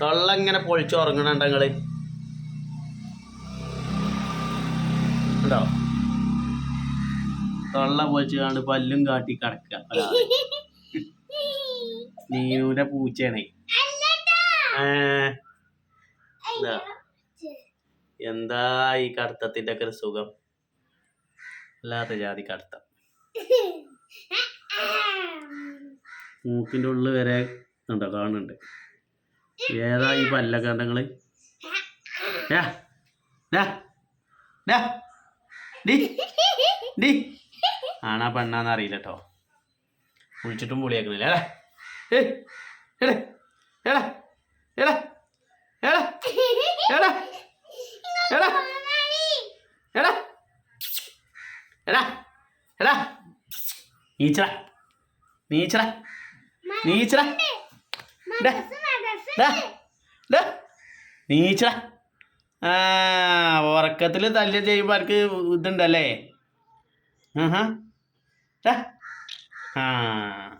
തൊള്ള ഇങ്ങനെ പൊളിച്ചുറങ്ങണുണ്ട് നിങ്ങൾ ഉണ്ടോ? തൊള്ള പൊളിച്ച് കണ്ട് പല്ലും കാട്ടി കിടക്കുക. നീനുവിന്റെ പൂച്ചയാണേ. എന്താ ഈ കടത്തത്തിന്റെ ഒക്കെ ഒരു സുഖം? അല്ലാത്ത ജാതി കടത്തം മൂക്കിന്റെ ഉള്ളിൽ വരെ ഉണ്ടോ കാണുന്നുണ്ട്. ഏതാ ഈ പല്ലക്കണ്ടങ്ങൾ ആണാ പെണ്ണാന്ന് അറിയില്ല കേട്ടോ വിളിച്ചിട്ടും പൊളിയാക്കണില്ല നീച്ചട നീച്ചറ നീച്ചറ നീച്ചടാ. ആ ഉറക്കത്തിൽ തല്ല് ചെയ്യുമ്പോൾ അവർക്ക് ഇതുണ്ടല്ലേ? ഡാ. ആ.